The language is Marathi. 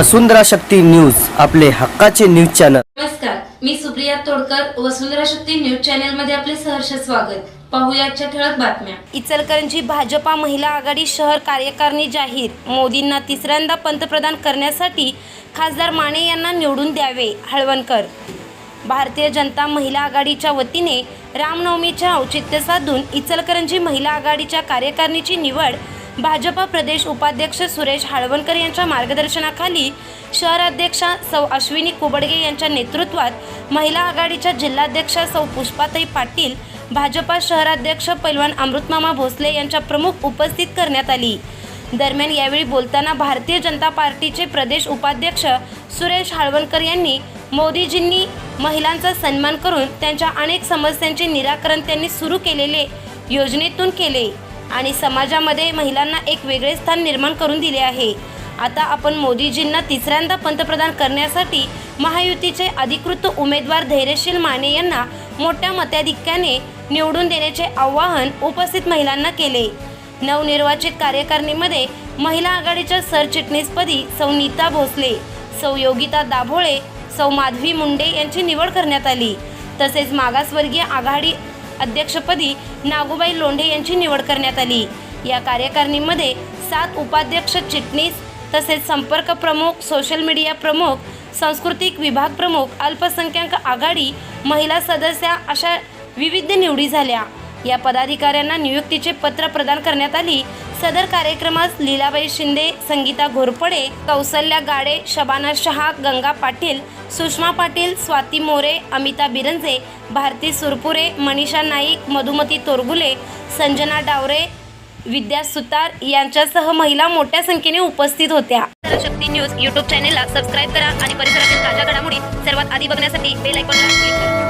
वसुंधरा शक्ती न्यूज आपले हक्काचे न्यूज चॅनल. नमस्कार मी सुप्रिया तोडकर वसुंधरा शक्ती न्यूज चॅनलमध्ये आपले सहर्ष स्वागत. पाहूया आजच्या ठळक बातम्या. इचलकरंजी भाजपा महिला आघाडी शहर कार्यकारिणी जाहीर. मोदींना तिसऱ्यांदा पंतप्रधान करण्यासाठी खासदार माने यांना निवडून द्यावे हळवणकर. भारतीय जनता महिला आघाडीच्या वतीने रामनवमीच्या औचित्य साधून इचलकरंजी महिला आघाडीच्या कार्यकारिणीची निवड भाजपा प्रदेश उपाध्यक्ष सुरेश हाळवणकर यांच्या मार्गदर्शनाखाली शहराध्यक्षा सौ अश्विनी कुबडगे यांच्या नेतृत्वात महिला आघाडीच्या जिल्हाध्यक्षा सौ पुष्पाताई पाटील भाजपा शहराध्यक्ष पैलवान अमृतमामा भोसले यांच्या प्रमुख उपस्थित करण्यात आली. दरम्यान यावेळी बोलताना भारतीय जनता पार्टीचे प्रदेश उपाध्यक्ष सुरेश हाळवणकर यांनी मोदीजींनी महिलांचा सन्मान करून त्यांच्या अनेक समस्यांचे निराकरण त्यांनी सुरू केलेले योजनेतून केले. आणि समाजामध्ये महिलांना एक वेगळे स्थान निर्माण करून दिले आहे. आता आपण मोदीजींना तिसऱ्यांदा पंतप्रधान करण्यासाठी महायुतीचे अधिकृत उमेदवार धैर्यशील माने यांना मोठ्या मताधिक्याने निवडून देण्याचे आवाहन उपस्थित महिलांना केले. नवनिर्वाचित कार्यकारिणीमध्ये महिला आघाडीच्या सरचिटणीसपदी सौ नीता भोसले सौ योगिता दाभोळे सौ माधवी मुंडे यांची निवड करण्यात आली. तसेच मागासवर्गीय आघाडी अध्यक्षपदी नागूबाई लोंढे यांची निवड करण्यात आली. या कार्यकारिणीमध्ये सात उपाध्यक्ष चिटणीस तसेच संपर्क प्रमुख सोशल मीडिया प्रमुख सांस्कृतिक विभाग प्रमुख अल्पसंख्याक आघाडी महिला सदस्या अशा विविध निवडी झाल्या. या पदाधिकाऱ्यांना नियुक्तीचे पत्र प्रदान करण्यात आली. सदर कार्यक्रमास लीलाबाई शिंदे संगीता घोरपडे कौसल्या गाडे शबाना शहा गंगा पाटील सुषमा पाटील स्वाती मोरे अमिता बिरंजे भारती सुरपुरे मनीषा नाईक मधुमती तोरगुले संजना डावरे विद्या सुतार यांच्यासह महिला मोठ्या संख्येने उपस्थित होत्या. शक्ती न्यूज यूट्यूब चॅनेलला सबस्क्राईब करा आणि परिसरातील ताज्या घडामोडी सर्वात आधी बघण्यासाठी बेल आयकॉनला क्लिक करा.